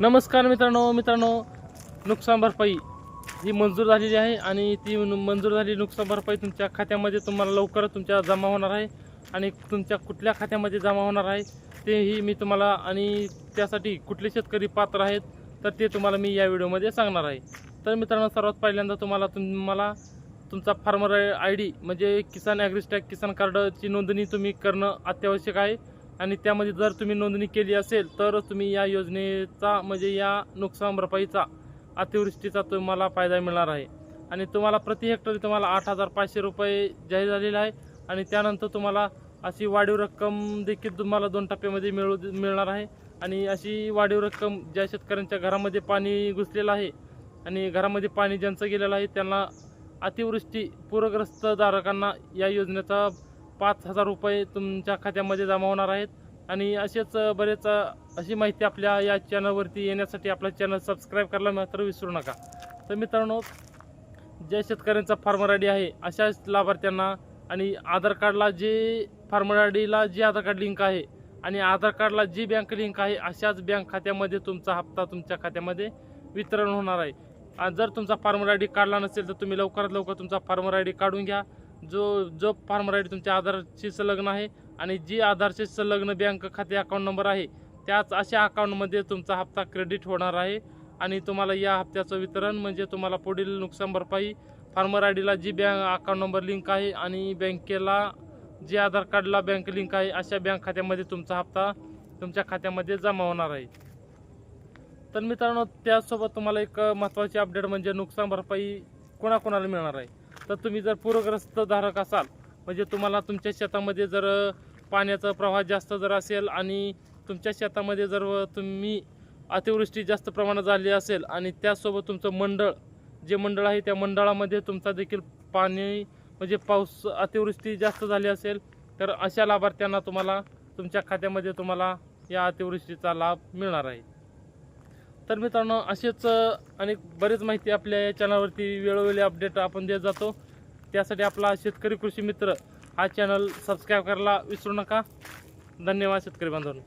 नमस्कार मित्रांनो मित्रांनो नुकसान भरपाई ही मंजूर झालेली आहे आणि ती मंजूर झालेली नुकसान भरपाई तुमच्या खात्यामध्ये तुम्हाला लवकरच तुमच्या जमा होणार आहे आणि तुमच्या कुठल्या खात्यामध्ये जमा होणार आहे तेही मी तुम्हाला आणि त्यासाठी कुठले शेतकरी पात्र आहेत तर ते तुम्हाला मी या व्हिडिओमध्ये सांगणार आहे. तर मित्रांनो सर्वात पहिल्यांदा तुम्हाला तुम्हाला तुमचा फार्मर आय डी म्हणजे किसान ॲग्रिस्टॅक किसान कार्डची नोंदणी तुम्ही करणं अत्यावश्यक आहे. आणि त्यामध्ये जर तुम्ही नोंदणी केली असेल तर तुम्ही या योजनेचा म्हणजे या नुकसान भरपाईचा अतिवृष्टीचा तुम्हाला फायदा मिळणार आहे. आणि तुम्हाला प्रति हेक्टरी तुम्हाला आठ हजार पाचशे रुपये जाहीर झालेला आहे. आणि त्यानंतर तुम्हाला अशी वाढीव रक्कम देखील तुम्हाला दोन टप्प्यामध्ये मिळू मिळणार आहे. आणि अशी वाढीव रक्कम ज्या शेतकऱ्यांच्या घरामध्ये पाणी घुसलेलं आहे आणि घरामध्ये पाणी ज्यांचं गेलेलं आहे त्यांना अतिवृष्टी पूरग्रस्त धारकांना या योजनेचा पाच हजार रुपये तुमच्या खात्यामध्ये जमा होणार आहेत. आणि असेच बरेच अशी माहिती आपल्या या चॅनलवरती येण्यासाठी आपला चॅनल सबस्क्राईब करायला मात्र विसरू नका. तर मित्रांनो ज्या शेतकऱ्यांचा फार्मर आय डी आहे अशाच लाभार्थ्यांना आणि आधार कार्डला जे फार्मर आय डीला जे आधार कार्ड लिंक आहे आणि आधार कार्डला जी बँक लिंक आहे अशाच बँक खात्यामध्ये तुमचा हप्ता तुमच्या खात्यामध्ये वितरण होणार आहे. जर तुमचा फार्मर आय डी काढला नसेल तर तुम्ही लवकरात लवकर तुमचा फार्मर आय डी काढून घ्या. जो जो फार्मर आय डी तुमच्या आधारशी संलग्न आहे आणि जी आधारशी संलग्न बँक खाते अकाउंट नंबर आहे त्याच अशा अकाउंटमध्ये तुमचा हप्ता क्रेडिट होणार आहे. आणि तुम्हाला या हप्त्याचं वितरण म्हणजे तुम्हाला पुढील नुकसान भरपाई फार्मर आय डीला जी बँक अकाउंट नंबर लिंक आहे आणि बँकेला जे आधार कार्डला बँक लिंक आहे अशा बँक खात्यामध्ये तुमचा हप्ता तुमच्या खात्यामध्ये जमा होणार आहे. तर मित्रांनो त्यासोबत तुम्हाला एक महत्त्वाची अपडेट म्हणजे नुकसान भरपाई कोणाकोणाला मिळणार आहे? तर तुम्ही जर पूरग्रस्त धारक असाल म्हणजे तुम्हाला तुमच्या शेतामध्ये जर पाण्याचा प्रवाह जास्त जर असेल आणि तुमच्या शेतामध्ये जर तुम्ही अतिवृष्टी जास्त प्रमाणात झाली असेल आणि त्यासोबत तुमचं मंडळ जे मंडळ आहे त्या मंडळामध्ये तुमचा देखील पाणी म्हणजे पाऊस अतिवृष्टी जास्त झाली असेल तर अशा लाभार्थ्यांना तुम्हाला तुमच्या खात्यामध्ये तुम्हाला या अतिवृष्टीचा लाभ मिळणार आहे. तर मित्रांनो असेच अनेक बरेच माहिती आपल्या या चॅनलवरती वेळोवेळी अपडेट आपण देत जातो. त्यासाठी आपला शेतकरी कृषी मित्र हा चॅनल सबस्क्राईब करायला विसरू नका. धन्यवाद शेतकरी बांधवांनो.